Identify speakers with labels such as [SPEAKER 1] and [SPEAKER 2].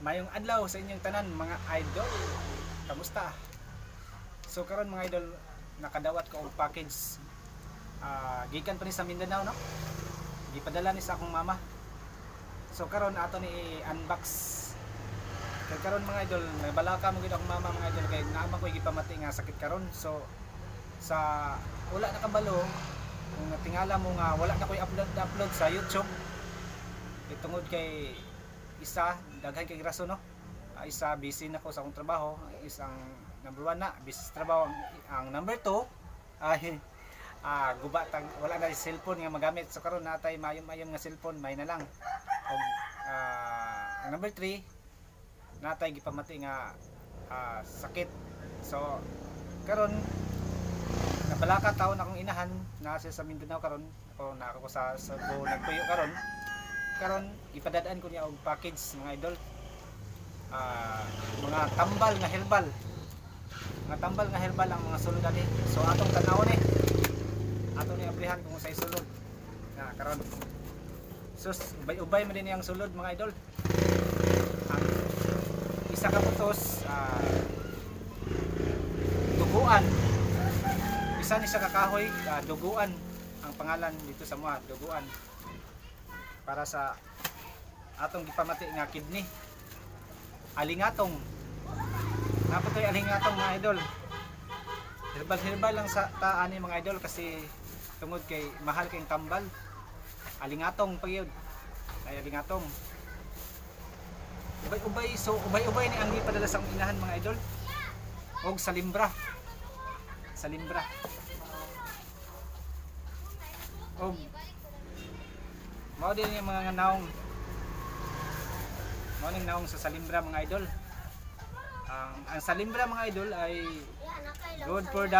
[SPEAKER 1] Mayong adlaw sa inyong tanan mga idol. Kamusta? So karon mga idol, nakadawat ko og package. Ah, gikan pa ni sa Mindanao no. Gipadala ni sa akong mama. So karon ato ni unbox. Kay karon mga idol, nabalaka mo gid akong mama mga idol kay naama ko gipamati nga sakit karon. So sa wala na kabalo kung tingala mo nga wala na ko'y upload upload sa YouTube itungod kay isa daghan kay rason no? Ah, isa busy na ko sa akong trabaho. Isang number one na busy sa trabaho. Ang, ang number two ay ah guba tag wala na cellphone nga magamit. So karon natay mayom-mayom nga cellphone may na lang. Og ang number three natay gipamati nga ah, sakit. So karon nabalaka taon akong inahan na sa Mindanao karon. Ako na ako sa Cebu nagpuyo karon karon ipadadaan ko niya og package mga idol. Ah, mga tambal nga herbal. Mga tambal nga herbal ang mga sulod ani so atong tanawon ni. Ato ni aplihan kung sa sulod. Na karon. Sus ubay-ubay man din ang sulod mga idol. Ang isa ka putos ah, duguan. Isa ni sa kakahoy ah, duguan. Ang pangalan dito sa mga duguan para sa atong gipamati nga kidney. Alingatong. Napotoy alingatong mga idol. Herbal herbal lang sa taan mga idol kasi tungod kay mahal kayong tambal. Alingatong pagyod ay alingatong. Ubay-ubay so ubay-ubay ni ang ipadala sa inahan mga idol. Og salimbra salimbra og mao din yung mga naong. Mao ning naong sa salimbra mga idol. Ang ang salimbra mga idol ay good for the